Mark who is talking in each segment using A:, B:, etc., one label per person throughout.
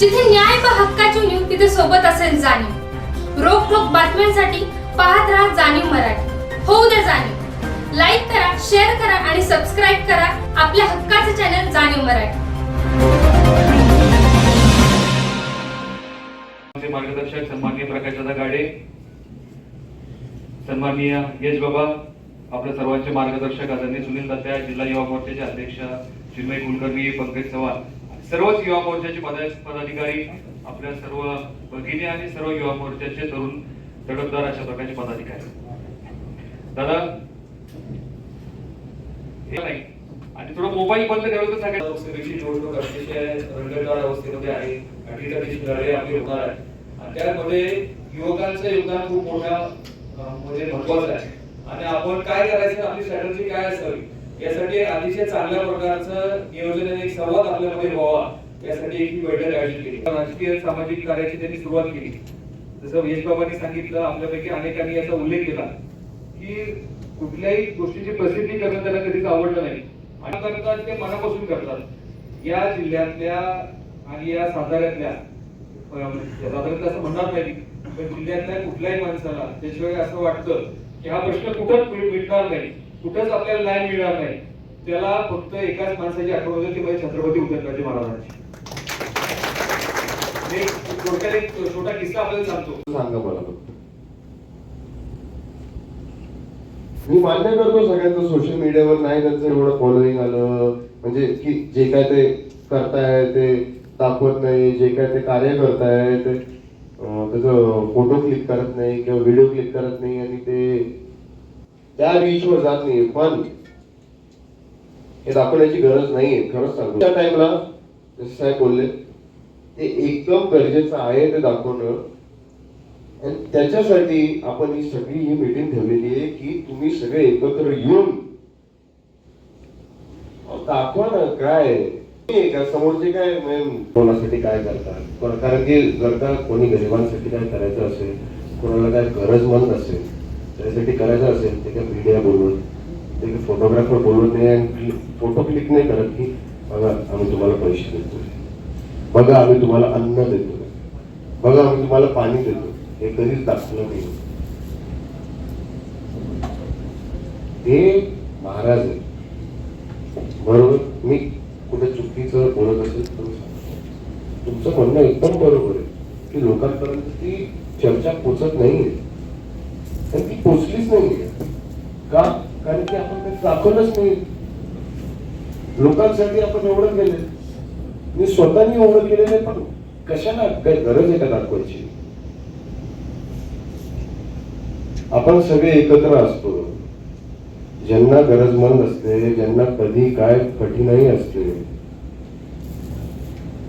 A: जिथे न्याय पहा हक्काची न्यू तिथे सोबत असेल जाणीव. रोखोक बातम्यांसाठी पाहत राहा जाणीव मराठी. होऊ द्या जाणीव. लाईक करा शेअर करा आणि सबस्क्राईब करा आपल्या हक्काचे चॅनल जाणीव मराठी.
B: मार्गदर्शक सन्माननीय प्रकाशदादा गाडे सन्माननीय यश बाबा आपल्या सर्वांचे मार्गदर्शक आदरणीय सुनील दत्ता जिल्हा युवा मोर्चाचे अध्यक्ष चिन्मय कुलकर्णी पंकज चव्हाण. सर्वच युवा मोर्चाचे पदाधिकारी आपल्या सर्व भगिनी आणि सर्व युवा मोर्चाचे तरुण तडफदार अशा प्रकारचे पदाधिकारी. दादा हे नाही. आणि थोडं मोबाईल बंद करायला तर सगळ्यात
C: लोकसभेची निवडणूक अतिशय रंगतदार अवस्थेमध्ये आहे. आणि लढाई आपली होणार आहे. आणि त्यामध्ये युवकांचं योगदान खूप मोठ्या अं, मध्ये महत्वाचं आहे. आणि आपण काय करायचं आपली स्ट्रॅटर्जी काय असावी? यासाठी अतिशय चांगल्या प्रकारचं नियोजन आणि एक संवाद आपल्यामध्ये व्हावा. यासाठी एक बैठक आयोजित केली.
B: राजकीय सामाजिक कार्याची त्यांनी सुरुवात केली. जसं यश बाबांनी सांगितलं आपल्यापैकी अनेकांनी याचा उल्लेख केला की कुठल्याही गोष्टीची प्रसिद्धी करणं त्याला कधीच आवडलं नाही. आणि करतात ते मनापासून करतात. या जिल्ह्यातल्या आणि या साताऱ्यातल्या अं, असं म्हणणार नाही पण जिल्ह्यातल्या कुठल्याही माणसाला त्याशिवाय असं वाटतं की हा प्रश्न कुठंच मिळणार मिटणार नाही. कुठंच आपल्याला न्याय मिळणार नाही. त्याला फक्त एकाच माणसाची आठवण होते ती म्हणजे छत्रपती उदयनराजे महाराजांची. थोडक्यात एक छोटा किस्सा आपल्याला सांगतो.
D: सांगा मला मी मान्य करतो सगळ्यांचं सोशल मीडियावर नाही त्यांचं एवढं फॉलोईंग आलं. म्हणजे की जे काय ते करताय ते दाखवत नाही जे काय ते कार्य करताय ते त्याचं फोटो क्लिक करत नाही किंवा व्हिडिओ क्लिक करत नाही आणि ते त्या बीचवर जात नाही पण हे दाखवण्याची गरज नाहीये. खरंच सांगतो त्या टाइमला जसे साहेब बोलले ते एकदम गरजेचं आहे ते दाखवणं. आणि त्याच्यासाठी आपण ही सगळी ही मीटिंग ठेवलेली आहे की तुम्ही सगळे एकत्र येऊन दाखवा ना काय. का समोरचे काय कोणासाठी काय करतात? कारण की जर का कोणी गरिबांसाठी काय करायचं असेल कोणाला काय गरजमंद असेल त्यासाठी करायचं असेल ते काय मीडिया बोलून ते काही फोटोग्राफर बोलून नाही आणि फोटो क्लिक नाही करत की बघा आम्ही तुम्हाला पैसे देतो बघा आम्ही तुम्हाला अन्न देतो बघा आम्ही तुम्हाला पाणी देतो हे कधीच दाखवलं नाही. ते महाराज आहे बरोबर मी कुठे चुकीचं बोलत असेल तर तुमचं म्हणणं एकदम बरोबर आहे. की लोकांपर्यंत ती चर्चा पोचत नाही आहे आणि ती पोचलीच नाहीये का? कारण की आपण ते दाखवलंच नाही लोकांसाठी आपण एवढं केलं मी स्वतःनी एवढं केलेलं आहे पण कशाला काही गरज आहे का दाखवायची आपण सगळे एकत्र असतो. ज्यांना गरजमंद असते ज्यांना कधी काय कठीणाई असते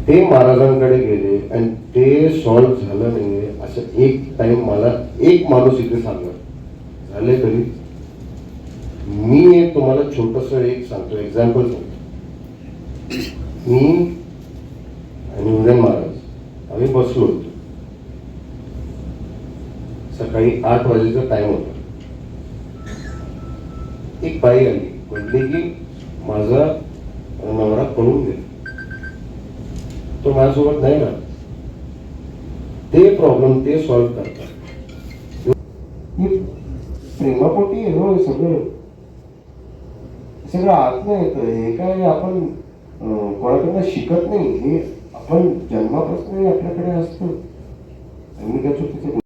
D: ते महाराजांकडे गेले आणि ते सॉल्व्ह झालं नाहीये. असं एक टाइम मला एक माणूस इथे सांगा झाले तरी मी एक तुम्हाला छोटस एक सांगतो एक्झाम्पल सांगतो. मी आणि उदयन महाराज आम्ही बसलो होतो. सकाळी आठ वाजेचा टाइम होता. एक बाई आली म्हटली की माझा नवरा पळून गेला. तो माझ्यासोबत नाही ना ते प्रॉब्लेम ते सॉल्व्ह करतात. हे प्रेमापोटी आहे हो सगळं? सगळं आत नाही येतं. हे काय आपण कोणाकडनं शिकत नाही? हे आपण जन्मापासून आपल्याकडे असतं. आणि मी काय चुकीचं